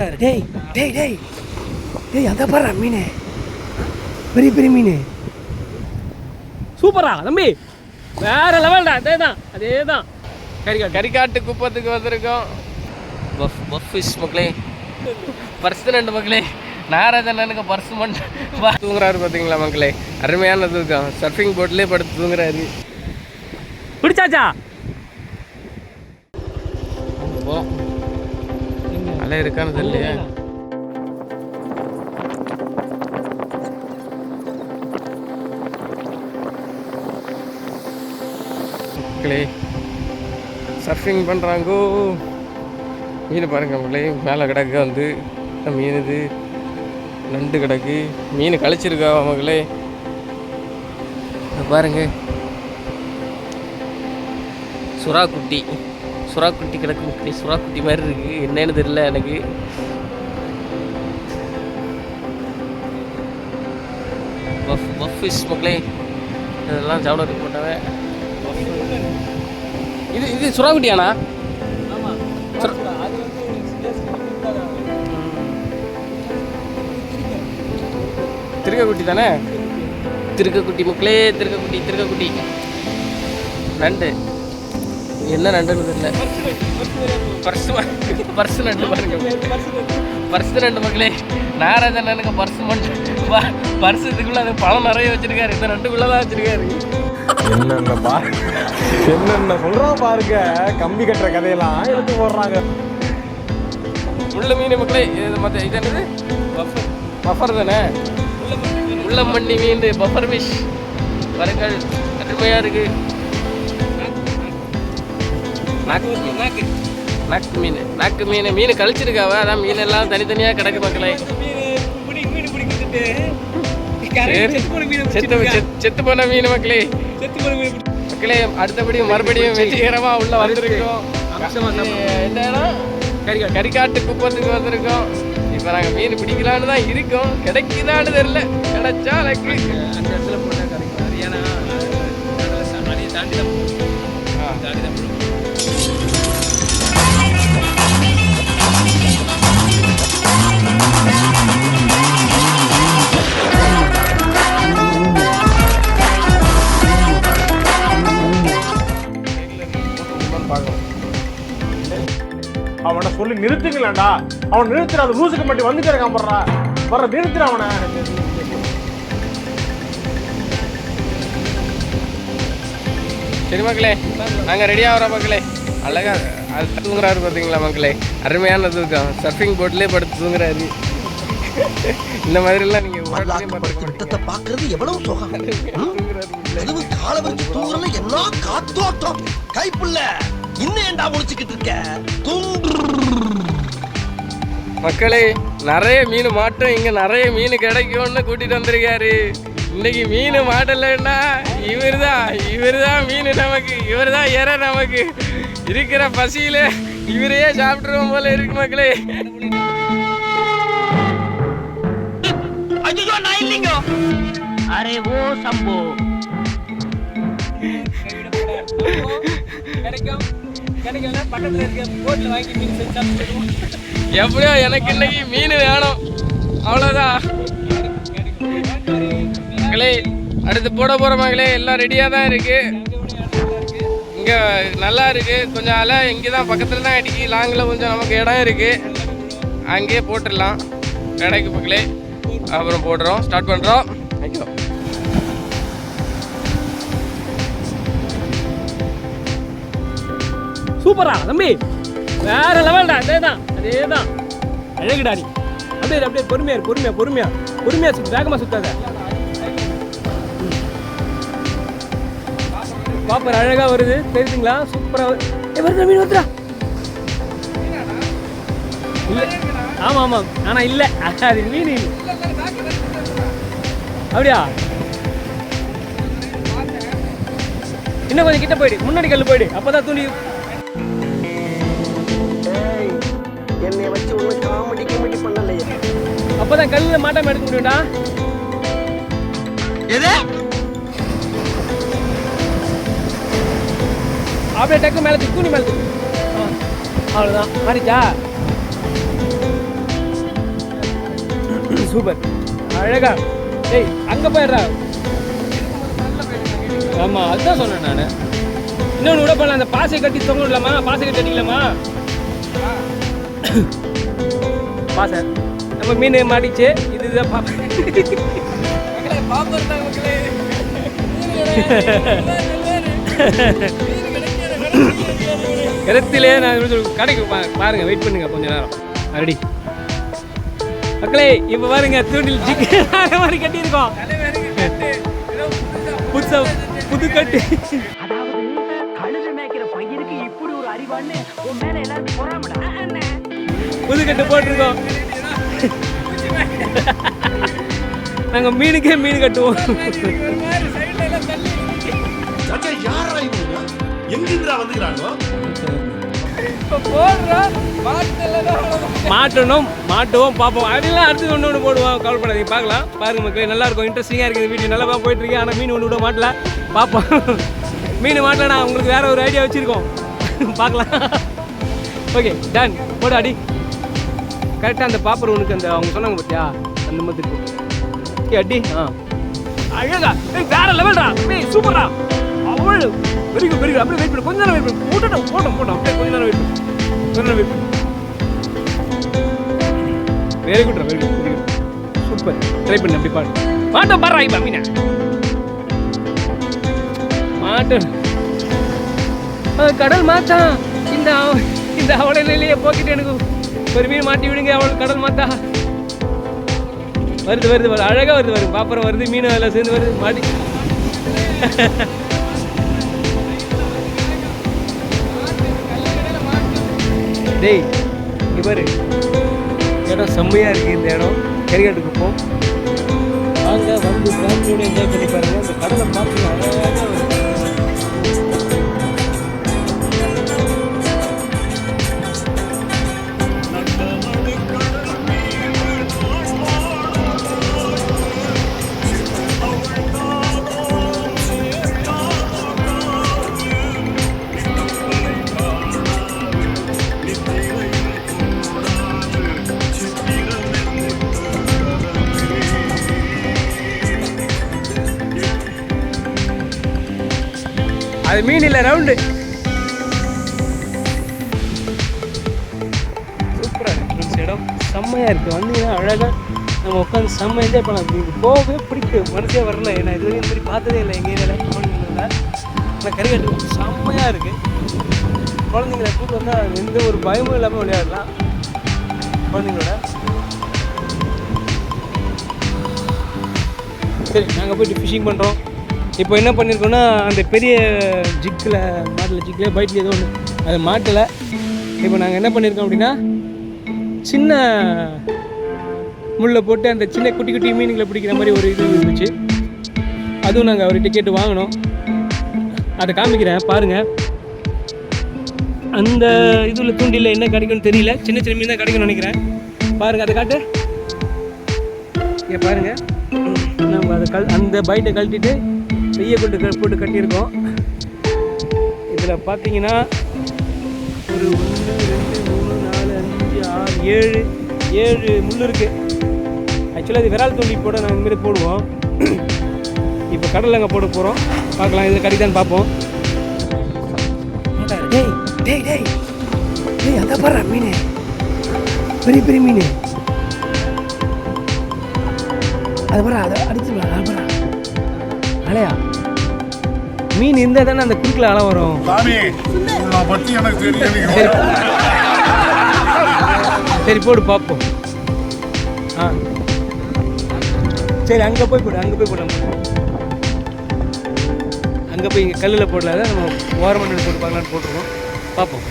மாட்டாரு. டேய் டேய் டேய். டேய் அந்த பாரு மீன். பெரிய பெரிய மீன். சூப்பரா தம்பி. வேற லெவல்டா அதே தான் அதே தான் கரிகா கரிக்காட்டு குப்பத்துக்கு வந்திருக்கோம். பஃப் பஃப் ஃபிஷ் மக்களே. பர்ஸ் ரெண்டு மக்களே. நாராஜண்ணனுக்கு பர்ஸ் மட்டும். தூங்குறாரு பார்த்தீங்களா மக்களே? அருமையான தூக்கம். சர்ஃபிங் போட்லேயே படுத்து தூங்குறாரு. பிடிச்சாச்சா? போ. அலை இருக்கான்னு தெரியலையே. மக்களே சர்ஃபிங் பண்ணுறாங்கோ மீன் பாருங்க மக்களே மேலே கிடக்கு வந்து மீன் இது. நண்டு கிடக்கு. மீன் கழிச்சிருக்கா மக்களே. பாருங்க. சுறா குட்டி. சுறா குட்டி கிடக்கு மக்களே சுறா குட்டி மாதிரி இருக்கு. என்னன்னு தெரியல எனக்கு. பஃப் பஃப் ஃபிஷ் மக்களே இதெல்லாம் சாப்பிட இருக்க போட்டவன் இது இது சுறா குட்டியாண்ணா திருக்கக்குட்டி தானே? திருக்கக்குட்டி மக்களே திருக்கக்குட்டி திருக்கக்குட்டி. நண்டு. என்ன நண்டுன்னு தெரியல. பர்ஸ் பர்ஸ் நண்டு பாருங்க. பர்ஸ் நண்டு மக்களே நாராஜன் நண்டுக்கு பர்ஸ் மட்டும் பர்ஸ் இதுக்குள்ள அது பழம் நிறைய வச்சிருக்காரு. இந்த நண்டுக்குள்ள தான் வச்சிருக்காரு. என்னென்ன பா என்னென்ன சொல்றான் பாருங்க. கம்பி கட்டுற கதையெல்லாம் எடுத்து போடுறாங்க. முள்ள மீன் மக்களே இது மற்ற இது என்னது? பஃபர். தானே? உள்ளம்பண்ணி மீன் பஃபர் ஃபிஷ் பாருங்கள் அருமையாக இருக்கு. நாக்கு நாக்கு. நாக்கு மீன் நாக்கு மீன் மீன் கழிச்சிருக்காவ? அதான் மீன் எல்லாம் தனித்தனியாக கிடக்கு மக்களே. செத்து செத்து- செத்து போன மீன் மக்களே. மக்களே அடுத்தபடி மறுபடியும் வெற்றிகரமா உள்ள வந்திருக்கோம். என்ன இடம் கரிகா கரிக்காட்டு குப்பத்துக்கு வந்திருக்கோம். இப்போ நாங்கள் மீன் பிடிக்கலான்னு தான் இருக்கோம். கிடைக்குதான்னு தெரியல. கிடைச்சா எனக்கு அவனை சொல்லி நிறுத்துங்களேன்டா. அவன் நிறுத்துற அந்த லூசுக்கு மட்டும் வந்துட்டே இருக்கான் போடுறா. வர்ற நிறுத்துற அவனை. சரி மக்களே நாங்கள் ரெடியாக வரோம் மக்களே. அழகா அது தூங்குறாரு பார்த்தீங்களா மக்களே? அருமையான தூக்கம். சர்ஃபிங் போட்லேயே படுத்து தூங்குறாரு. இந்த மாதிரிலாம் நீங்கள் பாக்குறது எவ்வளவு சுகம். கால வச்சு தூங்குறதுல என்ன காத்தோட்டம்? கைப்புள்ள இன்னும் ஏன்டா முடிச்சுக்கிட்டு இருக்க மக்களே நிறைய மீன் மாட்டும் இங்கே நிறைய மீன் கிடைக்கும்னு கூட்டிகிட்டு வந்திருக்காரு. இன்னைக்கு மீன் மாட்டலைன்னா இவர் தான் இவர் தான் மீன் நமக்கு இவர் தான் இற நமக்கு. இருக்கிற பசியில் இவரையே சாப்பிட்ருவோம் போல இருக்கு மக்களே. ஐயோ நான் இல்லைங்க. அரே ஓ சம்போ. கிடைக்கும். பக்கத்தில் இருக்க போட்டில் வாங்கி மீன் செஞ்சு எப்படியோ எனக்கு இன்னைக்கு மீன் வேணும். அவ்வளோதான் மகளே அடுத்து போட போகிற மகளே எல்லாம் ரெடியாக தான் இருக்கு. இங்கே நல்லா இருக்கு. கொஞ்சம் அலை இங்கே தான் பக்கத்தில் தான் அடிக்கி லாங்கில் கொஞ்சம் நமக்கு இடம் இருக்கு. அங்கேயே போட்டுடலாம். கடைக்கு மக்களே அப்புறம் போடுறோம். ஸ்டார்ட் பண்ணுறோம் சூப்பரா தம்பி. வேற லெவல்டா அதே தான் அதே தான் அழகுடா நீ. அப்படியே அப்படியே பொறுமையா பொறுமையா பொறுமையா. பொறுமையா சுத்து வேகமா சுத்தாத. பாப்பர் அழகா வருது தெரியுதுங்களா? சூப்பரா வருது மீன் வருதுடா. இல்ல. ஆமா ஆமா. ஆனா இல்ல. அது மீன். அப்படியா? இன்னும் கொஞ்சம் கிட்ட போயிடு. முன்னாடி கல்லு போயிடு. அப்பதான் துணி பண்ணலையே. அப்பதான் கல்லுல மாட்டாம எடுக்க முடியும்டா. எது? அப்படியே டக்கு மேல தூக்கி மேல தூக்கு. அவ்வளவுதான். மாறிச்சா சூப்பர். அழகா. டேய் அங்கே போயிடுறா. ஆமாம் அதுதான் சொன்னேன் நான். இன்னொன்று கூட பண்ணலாம் அந்த பாசை கட்டி தொங்க விடலாமா பாசை கட்டி அடிக்கலாமா பாசை. நம்ம மீன் மாட்டிச்சு. இதுதான் பாப்பா கிணத்திலே நான் கடைக்கு பாருங்க வெயிட் பண்ணுங்க கொஞ்ச நேரம். மறுபடி மக்களே இப்போ பாருங்க தூண்டில் சிக்கன் மாதிரி கட்டியிருக்கோம். புதுசா புது கட்டு. அதாவது கழுது மேய்க்கிற பையனுக்கு இப்படி ஒரு அறிவான்னு உன் மேல எல்லாரும் பொறாமடா. அண்ணே புது கட்டு போட்டிருக்கோம். நாங்கள் மீனுக்கே மீன் கட்டுவோம். மாட்டணும் மாட்டுவோம் பார்ப்போம். அதெல்லாம் அடுத்து ஒன்று ஒன்று போடுவோம். கவலைப்படாதீங்க பார்க்கலாம். பாருங்க மக்களே நல்லா இருக்கும். இன்ட்ரெஸ்டிங்காக இருக்குது இந்த வீடியோ. நல்லா போயிட்டு இருக்கு ஆனால் மீன் ஒன்று விட மாட்டல. பார்ப்போம். மீன் மாட்டலனா உங்களுக்கு வேற ஒரு ஐடியா வச்சுருக்கோம். பார்க்கலாம். ஓகே டன் போடு அடி. கரெக்டாக அந்த பாப்பர் உனக்கு அந்த அவங்க சொன்னாங்க பார்த்தியா அந்த மாதிரி இருக்கும் அடி. ஆ. அழகா. ஏய் வேற லெவல்டா ஏய் சூப்பரா அவள் வெரி குட் வெரி குட் அப்படியே வெயிட் பண்ணு. கொஞ்ச நேரம் வெயிட் பண்ணு. போட்டோம் போட்டோம் போட்டோம் அப்படியே கொஞ்ச நேரம் வெயிட் பண்ணு. கொஞ்ச நேரம் வெயிட் பண்ணு. Very குட்ரா very good very good super try பண்ணு அப்படி பாடு. மாட்டோம் பாடுறா இப்போ மீனா மாட்டோம் கடல் மாத்தான் இந்த இந்த அவளை நிலையை போக்கிட்டு எனக்கு ஒரு மீன் மாட்டி விடுங்க அவள் கடல் மாத்தா வருது வருது வருது. அழகா வருது வருது. பாப்பரம் வருது. மீன் அதில் சேர்ந்து வருது. மாட்டி. டேய் இங்க பாரு. இடம் செம்மையா இருக்கு இந்த இடம். கரிகாட்டுக்கு போ. வாங்க வந்து ஃபேமிலியோட என்ஜாய் பண்ணி பாருங்க. இந்த கடலை பார்த்து இல்லை ரவுண்டு சூப்பராக இருக்கு இடம் செம்மையாக இருக்குது வந்தீங்கன்னா அழகாக நம்ம உட்காந்து செம்ம என்ஜாய் பண்ணலாம். இங்கே போகவே பிடிக்கும். மனசே வரல. ஏன்னா இது வரைக்கும் இந்த மாதிரி பார்த்ததே இல்லை. எங்கள் ஏரியாவில் குழந்தைங்கள ஆனால் கரிகாட்டு செம்மையாக இருக்குது குழந்தைங்களை கூப்பிட்டு வந்தால் எந்த ஒரு பயமும் இல்லாமல் விளையாடலாம். குழந்தைங்களோட. சரி நாங்கள் போயிட்டு ஃபிஷிங் பண்ணுறோம் இப்போ என்ன பண்ணியிருக்கோம்னா அந்த பெரிய ஜிக்கில் மாட்டில் ஜிக்கில் பைட்டில் ஏதோ ஒன்று அது மாட்டலை. இப்போ நாங்கள் என்ன பண்ணியிருக்கோம் அப்படின்னா சின்ன முள்ளை போட்டு அந்த சின்ன குட்டி குட்டி மீனுங்களை பிடிக்கிற மாதிரி ஒரு இது இருந்துச்சு. அதுவும் நாங்கள் ஒரு டிக்கெட்டு வாங்கினோம். அதை காமிக்கிறேன் பாருங்கள் அந்த இதில் தூண்டில் என்ன கிடைக்கும்னு தெரியல. சின்ன சின்ன மீன் தான் கிடைக்கும்னு நினைக்கிறேன். பாருங்கள் அதை காட்டு. இங்கே பாருங்கள் நம்ம அதை கல் அந்த பைட்டை கழட்டிட்டு வெய்ய கொண்டு க- போட்டு கட்டியிருக்கோம். இதில் பார்த்தீங்கன்னா ஒரு ஒன்று ரெண்டு மூணு நாலு அஞ்சு ஆறு ஏழு ஏழு முள் இருக்குது ஆக்சுவலாக இது விரால் தூண்டி போட நாங்கள் இந்தமாரி போடுவோம். இப்போ கடலில் அங்கே போட போகிறோம் பார்க்கலாம் இதில் கிடைக்குதான்னு பார்ப்போம். டேய் டேய் டேய். டேய் அதை பாரு மீன். பெரிய பெரிய மீன். அது பாரு அதை அடிச்சுடலாம் அது பாரு அலையா? மீன் இருந்தால் தானே அந்த குறுக்கில் அலை வரும்? சரி சரி போடு பார்ப்போம் ஆ. சரி அங்கே போய் போடு அங்கே போய் போடு அங்கே போய். இங்கே கல்லில் போடலாத? நம்ம நின்று போட்டு பார்க்கலான்னு போட்டுருக்கோம். பார்ப்போம்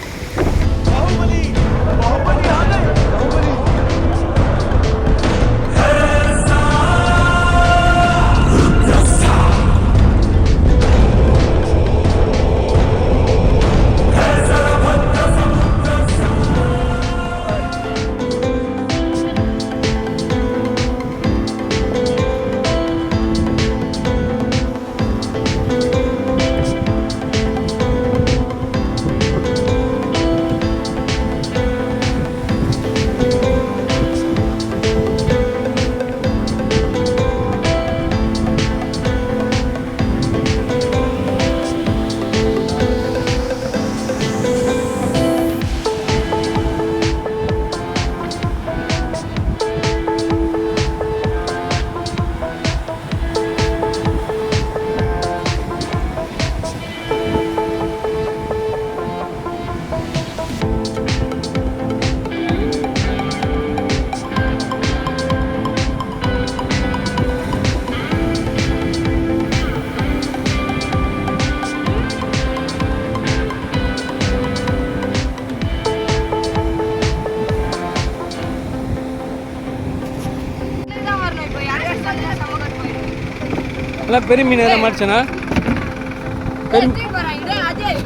எல்லாம் பெரிய மீன் எதாவது மாட்டுச்சாண்ணா?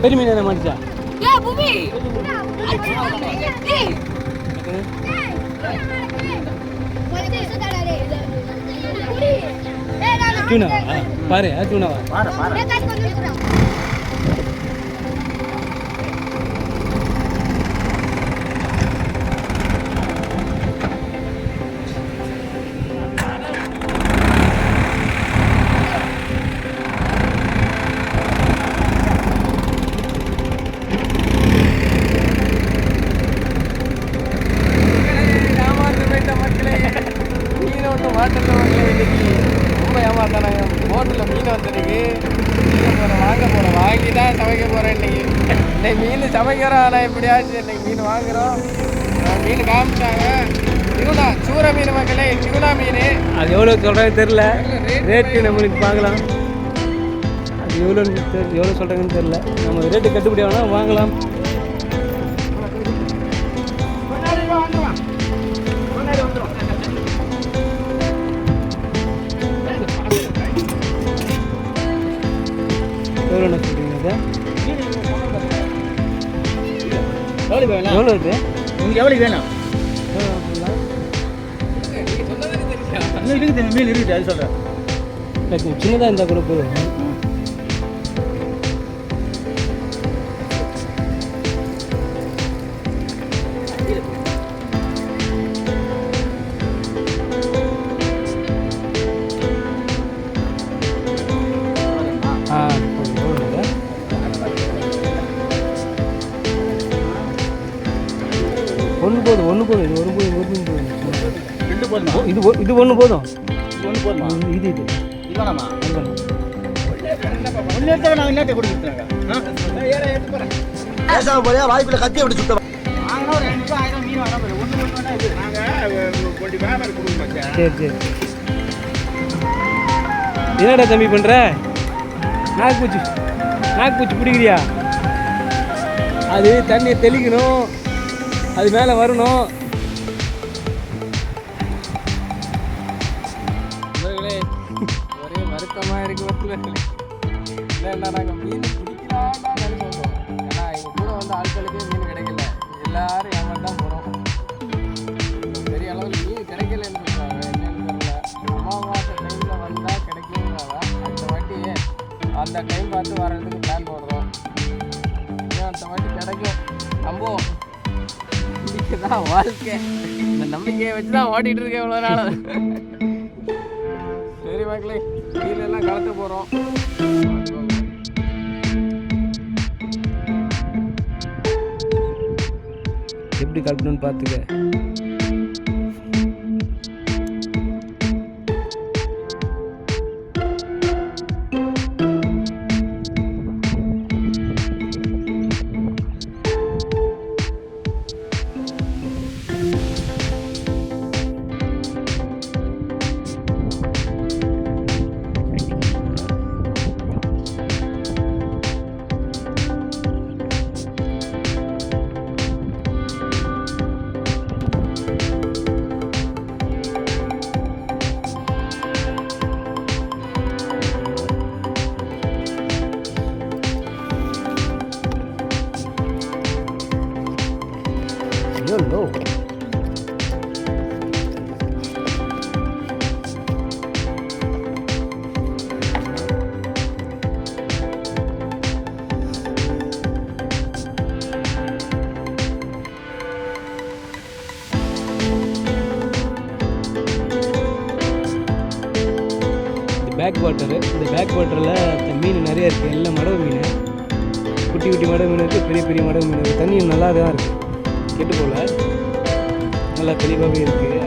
பெரிய மீன். எதாவது மாட்டுச்சா? டூனாவா பாரு டூனாவா மீன் காமிச்சாங்க டியூனா சூற மீன் மக்களே டியூனா மீன்? அது எவ்வளோ சொல்கிறாங்க தெரில ரேட்டு? நம்மளுக்கு பார்க்கலாம். அது எவ்வளோன்னு தெரி எவ்வளோ சொல்கிறாங்கன்னு தெரில நம்ம ரேட்டு கட்டுப்படி ஆனால் வாங்கலாம். எவ்வளோண்ணா சொல்கிறீங்க இது? எவ்வளோ இது? உங்களுக்கு எவ்வளவு வேணும்? இன்னும் இருக்குது மீன் இருக்குது அது சொல்கிறேன் சின்னதாக இருந்தால் கூட போதும். ஒ- இது ஒன்று போதும். இது ஒன்று போதுமா? இது இது இது. வேணாமா இது வேணும். ஒன்று எடுத்தாங்க நாங்கள் என்னத்தை கொடுத்துருங்க பேசாம போறியா? வாய்ப்புல கத்தி அப்படி சுத்த ஒரு ரெண்டு ஆயிரம் மீன் வேணா இது. சரி சரி. என்னடா தம்பி பண்ணுற நாக்குப்பூச்சி நாக்குப்பூச்சி பிடிக்கிறியா? அது தண்ணியை தெளிக்கணும். அது மேலே வரணும். ஆட்களுக்கு கூட மீன் கிடைக்கல. எல்லாரும் ஏமாந்து தான் போகிறோம் பெரிய அளவில் மீன் கிடைக்கலன்னு சொல்கிறாங்க என்னன்னு தெரியல. அமாவாசை டைமில் வந்தால் கிடைக்குங்கிறாங்க அந்த வாட்டி அந்த டைம் பார்த்து வர்றதுக்கு பிளான் போடுறோம். ஏன் அந்த வாட்டி கிடைக்கும்? நம்புவோம் இதுதான் வாழ்க்கை. இந்த நம்பிக்கையை வச்சு தான் ஓட்டிகிட்டு இருக்கேன் இவ்வளோ நாள். சரி மக்களே மீனெல்லாம் கலக்க போகிறோம் எப்படி கலக்கணும்னு பார்த்துக்க. வாட்டரு பேக் வாட்டரில் மீன் நிறையா இருக்குது எல்லா மடவு மீன் குட்டி குட்டி மடவு மீன் இருக்குது பெரிய பெரிய மடவு மீன் இருக்குது தண்ணி நல்லா தான் இருக்குது கெட்டு போகல நல்லா தெளிவாகவே இருக்குது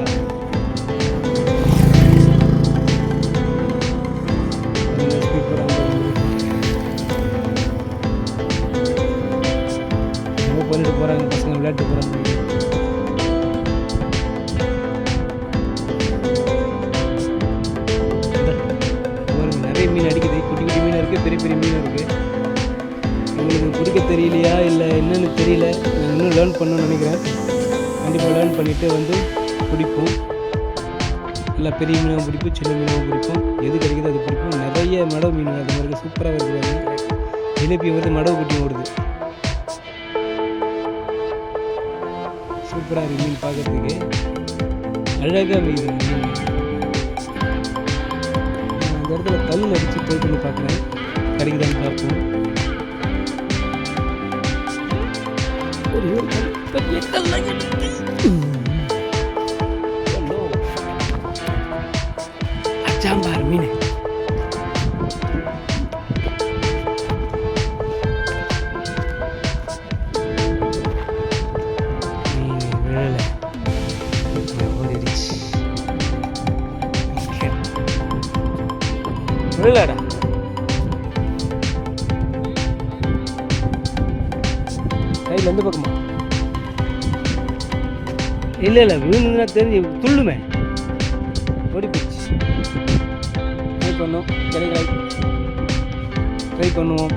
பண்ணிட்டு போகிறாங்க பசங்க விளையாட்டு போகிறாங்க நிறைய மீன் அடிக்குது. குட்டி குட்டி மீன் இருக்குது பெரிய பெரிய மீன் இருக்குது எங்களுக்கு பிடிக்க தெரியலையா இல்லை என்னென்னு தெரியல. நான் இன்னும் லேர்ன் பண்ணணும்னு நினைக்கிறேன். கண்டிப்பாக லேர்ன் பண்ணிவிட்டு வந்து பிடிப்போம். நல்லா பெரிய மீனாகவும் பிடிக்கும் சின்ன மீனாகவும் பிடிக்கும் எது கிடைக்குதோ அது பிடிக்கும் நிறைய மடவு மீன் அது மாதிரி சூப்பராக இருக்குது ஜிலேபி வந்து மடவு குட்டி ஓடுது. சூப்பராக இருக்குது மீன் பார்க்கறதுக்கு. அழகாக மீது மீன். இந்த இடத்துல கல் அடித்து ட்ரை பண்ணி பார்க்குறேன். கிடைக்குதான்னு பார்ப்போம். ஒரே ஒரு கல். பெரிய கல்லா இல்லை இல்லை விழுந்துன்னா தெரிஞ்சு துள்ளுமே. ஓடி போச்சு ட்ரை பண்ணுவோம் கிடைக்கல ட்ரை பண்ணுவோம்.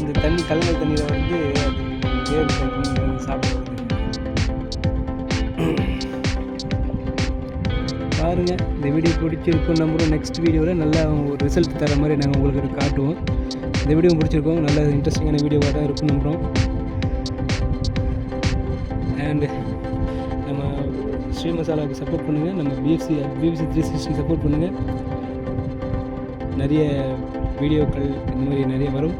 இந்த தண்ணி கலந்த தண்ணியில் வந்து அது வேறு தண்ணி சாப்பிடுறது. இந்த வீடியோ பிடிச்சிருக்கும் நம்புறோம். நெக்ஸ்ட் வீடியோவில் நல்லா ஒரு ரிசல்ட் தர மாதிரி நாங்கள் உங்களுக்கு காட்டுவோம். இந்த வீடியோ பிடிச்சிருக்கோம். நல்ல இன்ட்ரெஸ்டிங்கான வீடியோவாக தான் இருக்கும் நம்புகிறோம் அண்டு நம்ம ஸ்ரீ மசாலாவுக்கு சப்போர்ட் பண்ணுங்கள் நம்ம BFC BFC three sixty support பண்ணுங்கள் நிறைய வீடியோக்கள் இந்த மாதிரி நிறைய வரும்.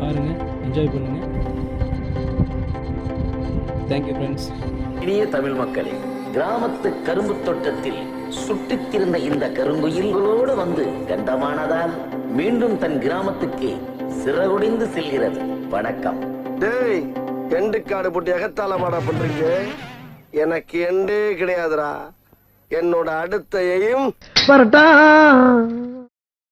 பாருங்கள் என்ஜாய் பண்ணுங்கள் தேங்க்யூ ஃப்ரெண்ட்ஸ் இனிய தமிழ் மக்களே கிராமத்து கரும்பு தோட்டத்தில் சுட்டித் திரிந்த இந்த கருங்குயில்களோடு வந்து கண்டமானதால் மீண்டும் தன் கிராமத்துக்கு சிறகுடிந்து செல்கிறது. வணக்கம். டேய் எண்டு காடு போட்டு எகத்தால மாடா பண்றீங்க? எனக்கு எண்டே கிடையாதுடா. என்னோட அடுத்த எய்ம்